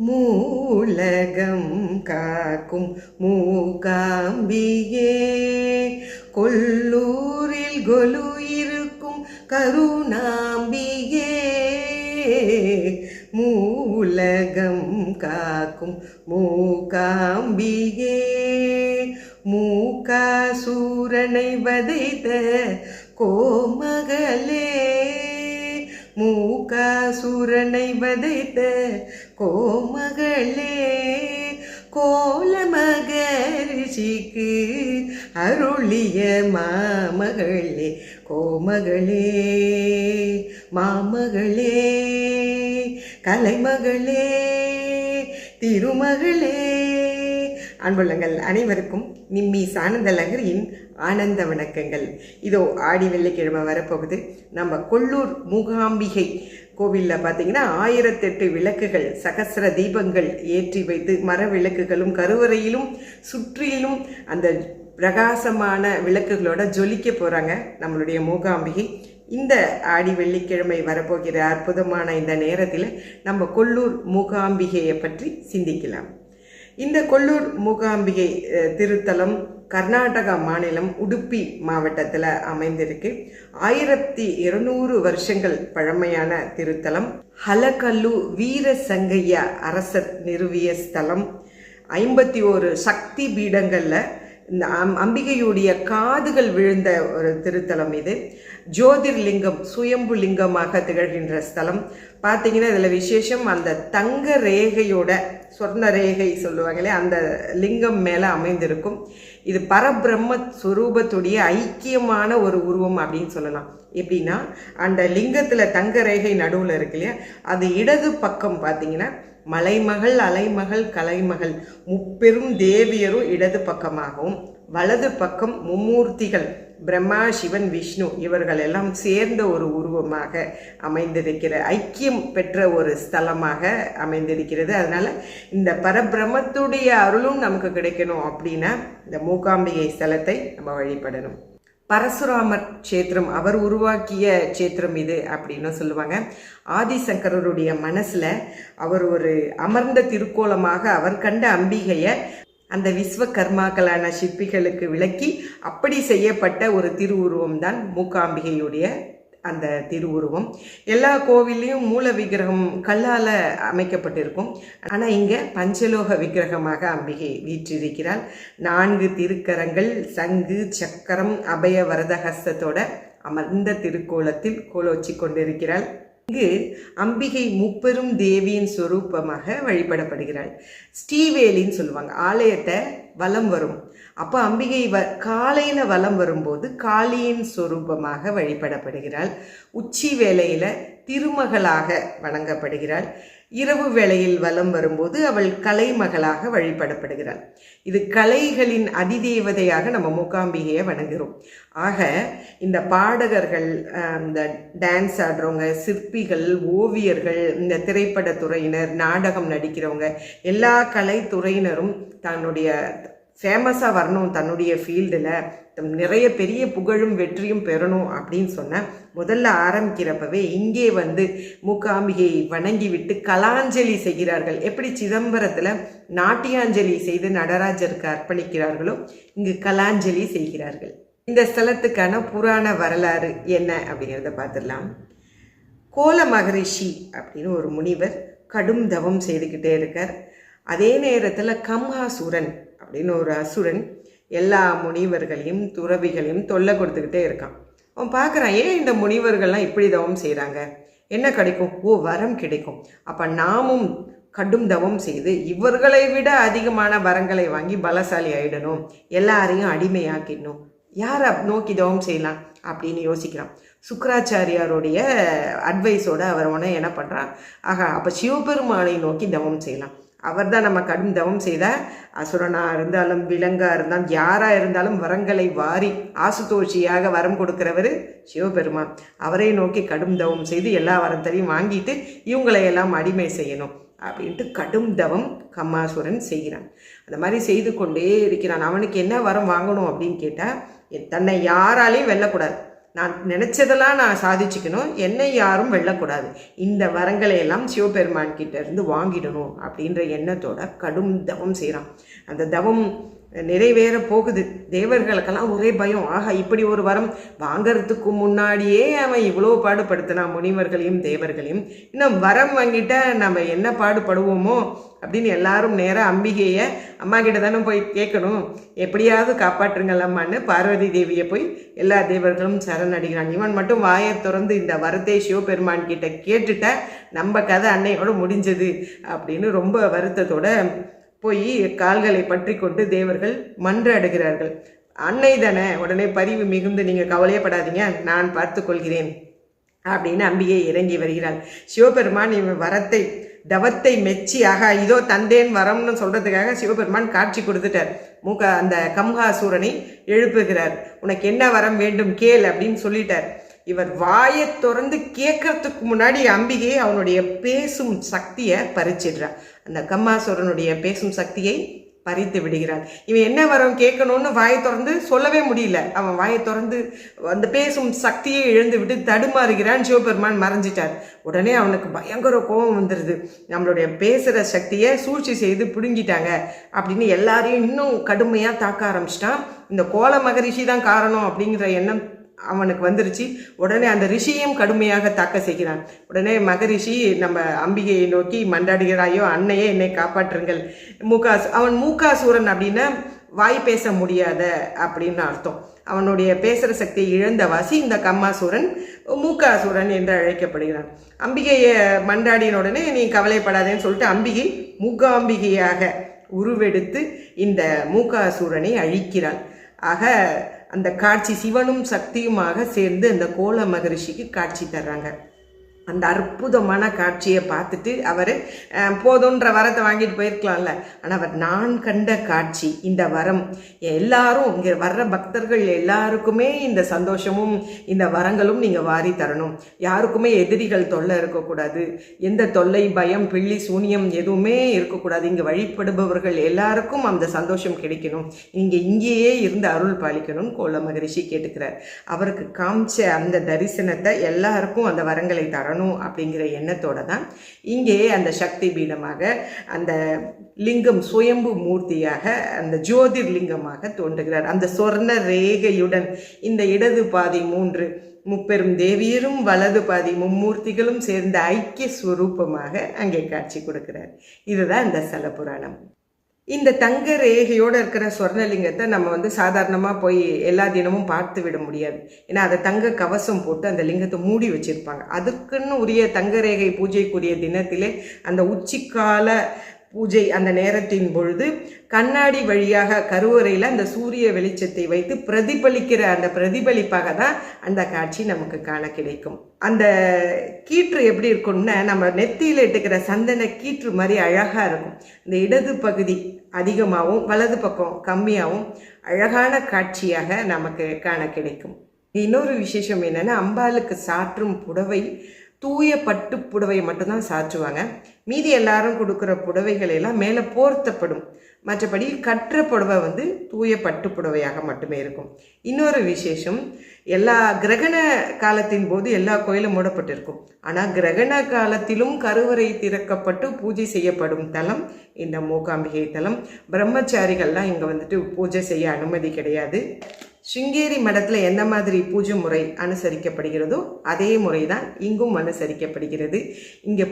மூலகம் காக்கும் மூகாம்பியே கொல்லூரில் கொலு இருக்கும் கருணாம்பியே மூலகம் காக்கும் மூகாம்பியே மூகாசூரனை வதைத்த கோமகளே. மூகாசூரனை வதைத்த கோமகளே கோல மகரிஷிக்கு அருளிய மாமகளே கோமகளே மாமகளே கலைமகளே திருமகளே. அன்புள்ளங்கள் அனைவருக்கும் நிம்மி சானந்தலகரின் ஆனந்த வணக்கங்கள். இதோ ஆடி வெள்ளிக்கிழமை வரப்போகுது. நம்ம கொள்ளூர் மூகாம்பிகை கோவிலில் பார்த்தீங்கன்னா ஆயிரத்தெட்டு விளக்குகள் சகசிர தீபங்கள் ஏற்றி வைத்து மர விளக்குகளும் கருவறையிலும் சுற்றிலும் அந்த பிரகாசமான விளக்குகளோட ஜொலிக்க போகிறாங்க நம்மளுடைய மூகாம்பிகை. இந்த ஆடி வெள்ளிக்கிழமை வரப்போகிற அற்புதமான இந்த நேரத்தில் நம்ம கொல்லூர் மூகாம்பிகையை பற்றி சிந்திக்கலாம். இந்த கொல்லூர் மூகாம்பிகை திருத்தலம் கர்நாடகா மாநிலம் உடுப்பி மாவட்டத்தில் அமைந்திருக்கு. ஆயிரத்தி இருநூறு வருஷங்கள் பழமையான திருத்தலம். ஹலகல்லு வீரசங்கைய அரசர் நிறுவிய ஸ்தலம். ஐம்பத்தி ஒரு சக்தி பீடங்களில் இந்த அம் அம்பிகையுடைய காதுகள் விழுந்த ஒரு திருத்தலம் இது. ஜோதிர்லிங்கம் சுயம்பு லிங்கமாக திகழ்கின்ற ஸ்தலம். பார்த்தீங்கன்னா இதில் விசேஷம் அந்த தங்க ரேகையோட சொர்ண ரேகை சொல்லுவாங்களே அந்த லிங்கம் மேலே அமைந்திருக்கும். இது பரபிரம்ம ஸ்வரூபத்துடைய ஐக்கியமான ஒரு உருவம் அப்படின்னு சொல்லலாம். எப்படின்னா அந்த லிங்கத்தில் தங்க ரேகை நடுவில் இருக்கு இல்லையா? அது இடது பக்கம் பார்த்தீங்கன்னா மலைமகள் அலைமகள் கலைமகள் முப்பெரும் தேவியரும் இடது பக்கமாகவும் வலது பக்கம் மும்மூர்த்திகள் பிரம்மா சிவன் விஷ்ணு இவர்கள் எல்லாம் சேர்ந்த ஒரு உருவமாக அமைந்திருக்கிற ஐக்கியம் பெற்ற ஒரு ஸ்தலமாக அமைந்திருக்கிறது. அதனால் இந்த பரபிரமத்துடைய அருளும் நமக்கு கிடைக்கணும் அப்படின்னா இந்த மூகாம்பிகை ஸ்தலத்தை நம்ம வழிபடணும். பரசுராமர் சேத்திரம் அவர் உருவாக்கிய சேத்திரம் இது அப்படின்னு சொல்லுவாங்க. ஆதிசங்கரருடைய மனசில் அவர் ஒரு அமர்ந்த திருக்கோலமாக அவர் கண்ட அம்பிகையை அந்த விஸ்வகர்மாக்களான சிற்பிகளுக்கு விளக்கி அப்படி செய்யப்பட்ட ஒரு திருவுருவம் தான் மூக்காம்பிகையுடைய அந்த திருவுருவம். எல்லா கோவில்லையும் மூல விக்கிரகம் கல்லால் அமைக்கப்பட்டிருக்கும். ஆனால் இங்கே பஞ்சலோக விக்கிரகமாக அம்பிகை வீற்றிருக்கிறாள் நான்கு திருக்கரங்கள் சங்கு சக்கரம் அபய வரதஹஸ்தத்தோட அமர்ந்த திருக்கோலத்தில் கோலோச்சி கொண்டிருக்கிறாள் இங்கு அம்பிகை முப்பெரும் தேவியின் சொரூபமாக வழிபடப்படுகிறாள். ஸ்ரீவேலின்னு சொல்லுவாங்க. ஆலயத்தை வலம் வரும். அப்போ அம்பிகை வ காலையில் வலம் வரும்போது காளியின் சொரூபமாக வழிபடப்படுகிறாள். உச்சி வேலையில் திருமகளாக வணங்கப்படுகிறாள். இரவு வேளையில் வலம் வரும்போது அவள் கலைமகளாக வழிபடப்படுகிறாள். இது கலைகளின் அதிதேவதையாக நம்ம மூகாம்பிகையை வணங்குகிறோம். ஆக இந்த பாடகர்கள் இந்த டான்ஸ் ஆடுறவங்க சிற்பிகள் ஓவியர்கள் இந்த திரைப்படத்துறையினர் நாடகம் நடிக்கிறவங்க எல்லா கலைத்துறையினரும் தன்னுடைய ஃபேமஸாக வரணும் தன்னுடைய ஃபீல்டில் நிறைய பெரிய புகழும் வெற்றியும் பெறணும் அப்படின்னு சொன்னால் முதல்ல ஆரம்பிக்கிறப்பவே இங்கே வந்து மூகாம்பிகையை வணங்கிவிட்டு கலாஞ்சலி செய்கிறார்கள். எப்படி சிதம்பரத்தில் நாட்டியாஞ்சலி செய்து நடராஜருக்கு அர்ப்பணிக்கிறார்களோ இங்கு கலாஞ்சலி செய்கிறார்கள். இந்த ஸ்தலத்துக்கான புராண வரலாறு என்ன அப்படிங்கிறத பார்த்துடலாம். கோல மகரிஷி அப்படின்னு ஒரு முனிவர் கடும் தவம் செய்துக்கிட்டே இருக்கார். அதே நேரத்தில் கம்ஹாசுரன் அப்படின்னு ஒரு அசுரன் எல்லா முனிவர்களையும் துறவிகளையும் தொல்லை கொடுத்துக்கிட்டே இருக்கான். அவன் பார்க்குறான் ஏன் இந்த முனிவர்கள்லாம் இப்படி தவம் செய்கிறாங்க என்ன கிடைக்கும்? ஓ வரம் கிடைக்கும். அப்போ நாமும் கடும் தவம் செய்து இவர்களை விட அதிகமான வரங்களை வாங்கி பலசாலி ஆயிடணும். எல்லாரையும் அடிமையாக்கிடணும். யாரை நோக்கி தவம் செய்யலாம்? அப்படின்னு யோசிக்கிறான். சுக்கராச்சாரியாருடைய அட்வைஸோட அவர் உடனே என்ன பண்ணுறான் ஆகா அப்போ சிவபெருமானை நோக்கி தவம் செய்யலாம். அவர் தான் நம்ம கடும் தவம் செய்தால் அசுரனாக இருந்தாலும் விலங்காக இருந்தாலும் யாராக இருந்தாலும் வரங்களை வாரி ஆசுதோஷியாக வரம் கொடுக்கிறவர் சிவபெருமான். அவரை நோக்கி கடும் தவம் செய்து எல்லா வரத்தையும் வாங்கிட்டு இவங்களை எல்லாம் அடிமை செய்யணும் அப்படின்ட்டு கடும் தவம் கம்மாசுரன் செய்கிறான். அந்த மாதிரி செய்து கொண்டே இருக்கிறான். அவனுக்கு என்ன வரம் வாங்கணும் அப்படின்னு கேட்டால் தன்னை யாராலையும் வெல்லக்கூடாது. நான் நினச்சதெல்லாம் நான் சாதிச்சுக்கணும். என்னை யாரும் வெல்லக்கூடாது. இந்த வரங்களை எல்லாம் சிவபெருமான் இருந்து வாங்கிடணும் அப்படின்ற எண்ணத்தோட கடும் தவம் செய்கிறான் அந்த தவம் நிறைவேற போகுது. தேவர்களுக்கெல்லாம் ஒரே பயம். ஆகா இப்படி ஒரு வரம் வாங்கிறதுக்கு முன்னாடியே அவன் இவ்வளோ பாடுபடுத்தினான். முனிவர்களையும் தேவர்களையும். இன்னும் வரம் வாங்கிட்ட நம்ம என்ன பாடுபடுவோமோ அப்படின்னு எல்லாரும் நேராக அம்பிகையை அம்மா கிட்ட தானே போய் கேட்கணும். எப்படியாவது காப்பாற்றுங்கள் அம்மான்னு பார்வதி தேவியை போய் எல்லா தேவர்களும் சரணடைகிறான் இவன் மட்டும் வாயை திறந்து இந்த வரத்தை சிவபெருமான் கிட்ட கேட்டுட்ட நம்ம கதை அன்னையோட முடிஞ்சது அப்படின்னு ரொம்ப வருத்தத்தோட போய் கால்களை பற்றி கொண்டு தேவர்கள் மன்றாடுகிறார்கள் அன்னை தானே உடனே பரிவு மிகுந்து நீங்கள் கவலையப்படாதீங்க நான் பார்த்து கொள்கிறேன் அப்படின்னு அம்பிகை இறங்கி வருகிறாள். சிவபெருமான் இவன் வரத்தை தவத்தை மெச்சி ஆகா இதோ தந்தேன் வரம்னு சொல்றதுக்காக சிவபெருமான் காட்சி கொடுத்துட்டார். மூக்க அந்த கம்ஹாசூரனை எழுப்புகிறார். உனக்கு என்ன வரம் வேண்டும்? கேள் அப்படின்னு சொல்லிட்டார். இவர் வாயை திறந்து கேட்கறதுக்கு முன்னாடி அம்பிகை அவனுடைய பேசும் சக்தியை பறிச்சிடுறான் அந்த கம்மாசுரனுடைய பேசும் சக்தியை பறித்து விடுகிறான் இவன் என்ன வரம் கேட்கணும்னு வாயை திறந்து சொல்லவே முடியல. அவன் வாயை திறந்து அந்த பேசும் சக்தியை இழந்து விட்டு தடுமாறுகிறான். சிவபெருமான் மறைஞ்சிட்டார். உடனே அவனுக்கு பயங்கர கோபம் வந்துடுது நம்மளுடைய பேசுகிற சக்தியை சூழ்ச்சி செய்து பிடுங்கிட்டாங்க அப்படின்னு எல்லாரையும் இன்னும் கடுமையாக தாக்க ஆரம்பிச்சிட்டான். இந்த கோல மகரிஷி தான் காரணம் அப்படிங்கிற எண்ணம் அவனுக்கு வந்துருச்சு. உடனே அந்த ரிஷியும் கடுமையாக தாக்க செய்கிறான். உடனே மகரிஷி நம்ம அம்பிகையை நோக்கி மண்டாடுகிறாயோ அன்னையே என்னை காப்பாற்றுங்கள். மூகாஸ் அவன் மூகாசூரன் அப்படின்னா வாய் பேச முடியாத அப்படின்னு அர்த்தம். அவனுடைய பேசுகிற சக்தியை இழந்த வாசி இந்த கம்மாசூரன் மூக்காசூரன் என்று அழைக்கப்படுகிறான். அம்பிகையை மண்டாடின உடனே நீ கவலைப்படாதேன்னு சொல்லிட்டு அம்பிகை மூகாம்பிகையாக உருவெடுத்து இந்த மூகாசூரனை அழிக்கிறாள் ஆக அந்த காட்சி சிவனும் சக்தியுமாக சேர்ந்து அந்த கோல மகரிஷிக்கு காட்சி தர்றாங்க. அந்த அற்புதமான காட்சியை பார்த்துட்டு அவர் போதுன்ற வரத்தை வாங்கிட்டு போயிருக்கலாம்ல. ஆனால் அவர் நான் கண்ட காட்சி இந்த வரம். எல்லாரும் இங்கே வர்ற பக்தர்கள் எல்லாருக்குமே இந்த சந்தோஷமும் இந்த வரங்களும் நீங்கள் வாரி தரணும். யாருக்குமே எதிரிகள் தொல்லை இருக்கக்கூடாது. எந்த தொல்லை பயம் பிள்ளி சூனியம் எதுவுமே இருக்கக்கூடாது. இங்கே வழிபடுபவர்கள் எல்லாருக்கும் அந்த சந்தோஷம் கிடைக்கணும். இங்கே இங்கேயே இருந்து அருள் பாலிக்கணும்னு கோல மகரிஷி கேட்டுக்கிறார். அவருக்கு காமிச்ச அந்த தரிசனத்தை எல்லாருக்கும் அந்த வரங்களை தரணும். வரணும் அப்படிங்கிற எண்ணத்தோட தான் இங்கே அந்த சக்தி பீடமாக அந்த லிங்கம் சுயம்பு மூர்த்தியாக அந்த ஜோதிர் லிங்கமாக தோன்றுகிறார். அந்த சொர்ண ரேகையுடன் இந்த இடது பாதி மூன்று முப்பெரும் தேவியரும் வலது பாதி மும்மூர்த்திகளும் சேர்ந்த ஐக்கிய ஸ்வரூபமாக அங்கே காட்சி கொடுக்கிறார். இதுதான் இந்த சலபுராணம் இந்த தங்க ரேகையோடு இருக்கிற சொர்ணலிங்கத்தை நம்ம வந்து சாதாரணமாக போய் எல்லா தினமும் பார்த்து விட முடியாது. ஏன்னா அதை தங்க கவசம் போட்டு அந்த லிங்கத்தை மூடி வச்சுருப்பாங்க. அதுக்குன்னு உரிய தங்க ரேகை பூஜைக்குரிய தினத்திலே அந்த உச்சிக்கால பூஜை அந்த நேரத்தின் பொழுது கண்ணாடி வழியாக கருவறையில் அந்த சூரிய வெளிச்சத்தை வைத்து பிரதிபலிக்கிற அந்த பிரதிபலிப்பாக தான் அந்த காட்சி நமக்கு காண கிடைக்கும். அந்த கீற்று எப்படி இருக்கும்னா நம்ம நெத்தியில் இட்டுக்கிற சந்தன கீற்று மாதிரி அழகாக இருக்கும். இந்த இடது பகுதி அதிகமாகவும் வலது பக்கம் கம்மியாகவும் அழகான காட்சியாக நமக்கு காண கிடைக்கும். இன்னொரு விசேஷம் என்னென்னா அம்பாளுக்கு சாற்றும் புடவை தூய பட்டு புடவையை மட்டும்தான் சாற்றுவாங்க. மீதி எல்லாரும் கொடுக்குற புடவைகள் எல்லாம் மேலே போர்த்தப்படும். மற்றபடி கற்ற புடவை வந்து தூய பட்டு புடவையாக மட்டுமே இருக்கும். இன்னொரு விசேஷம் எல்லா கிரகண காலத்தின் போது எல்லா கோயிலும் மூடப்பட்டிருக்கும். ஆனால் கிரகண காலத்திலும் கருவறை திறக்கப்பட்டு பூஜை செய்யப்படும் தலம் இந்த மூகாம்பிகை தலம். பிரம்மச்சாரிகள்லாம் இங்கே வந்துட்டு பூஜை செய்ய அனுமதி கிடையாது. சிங்கேரி மடத்தில் எந்த மாதிரி பூஜை முறை அனுசரிக்கப்படுகிறதோ அதே முறை தான் இங்கும் அனுசரிக்கப்படுகிறது. இங்கே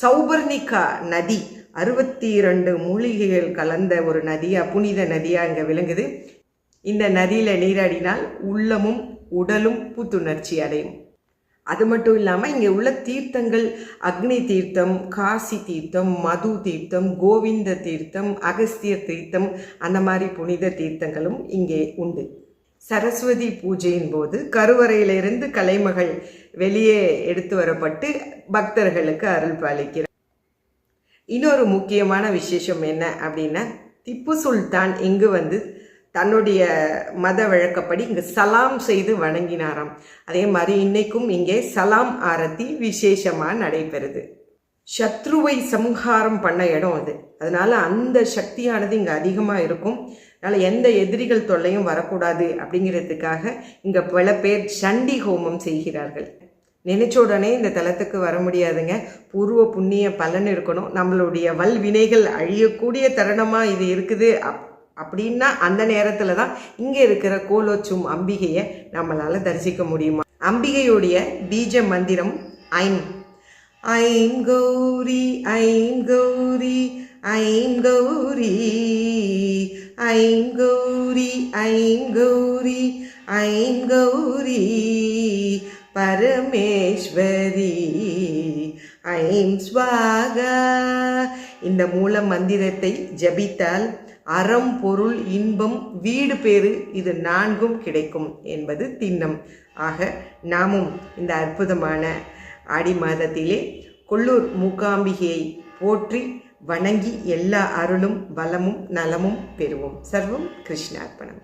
சௌபர்ணிகா நதி அறுபத்தி இரண்டு மூலிகைகள் கலந்த ஒரு நதியாக புனித நதியாக இங்கே விளங்குது. இந்த நதியில் நீராடினால் உள்ளமும் உடலும் புத்துணர்ச்சி அடையும். அது மட்டும் இல்லாமல் இங்கே உள்ள தீர்த்தங்கள் அக்னி தீர்த்தம் காசி தீர்த்தம் மது தீர்த்தம் கோவிந்த தீர்த்தம் அகஸ்திய தீர்த்தம் அந்த மாதிரி புனித தீர்த்தங்களும் இங்கே உண்டு. சரஸ்வதி பூஜையின் போது கருவறையிலிருந்து கலைமகள் வெளியே எடுத்து வரப்பட்டு பக்தர்களுக்கு அருள் பாலிக்கிறார். இன்னொரு முக்கியமான விசேஷம் என்ன அப்படின்னா திப்பு சுல்தான் இங்கு வந்து தன்னுடைய மத வழக்கப்படி இங்கு சலாம் செய்து வணங்கினாராம். அதே மாதிரி இன்னைக்கும் இங்கே சலாம் ஆரத்தி விசேஷமாக நடைபெறுது. சத்ருவை சம்ஹாரம் பண்ண இடம் அது. அதனால் அந்த சக்தியானது இங்கே அதிகமாக இருக்கும். அதனால் எந்த எதிரிகள் தொல்லையும் வரக்கூடாது அப்படிங்கிறதுக்காக இங்கே பல பேர் சண்டி ஹோமம் செய்கிறார்கள். நினைச்ச உடனே இந்த தலத்துக்கு வர முடியாதுங்க. பூர்வ புண்ணிய பலன் இருக்கணும். நம்மளுடைய வல்வினைகள் அழியக்கூடிய தருணமாக இது இருக்குது. அப் அப்படின்னா அந்த நேரத்தில் தான் இங்கே இருக்கிற கோலோச்சும் அம்பிகையை நம்மளால் தரிசிக்க முடியுமா? அம்பிகையுடைய பீஜ மந்திரம் ஐம். ஐம் கௌரி ஐம் கௌரி ஐம் கௌரி. ஐம் கௌரி ஐம் கௌரி ஐம் கௌரி பரமேஸ்வரி ஐம் ஸ்வாகா இந்த மூல மந்திரத்தை ஜபித்தால் அறம் பொருள் இன்பம் வீடு பேறு இது நான்கும் கிடைக்கும் என்பது திண்ணம். ஆக நாமும் இந்த அற்புதமான ஆடி மாதத்திலே கொள்ளூர் மூகாம்பிகையை போற்றி வணங்கி எல்லா அருளும் வளமும் நலமும் பெறுவோம். சர்வம் கிருஷ்ணார்ப்பணம்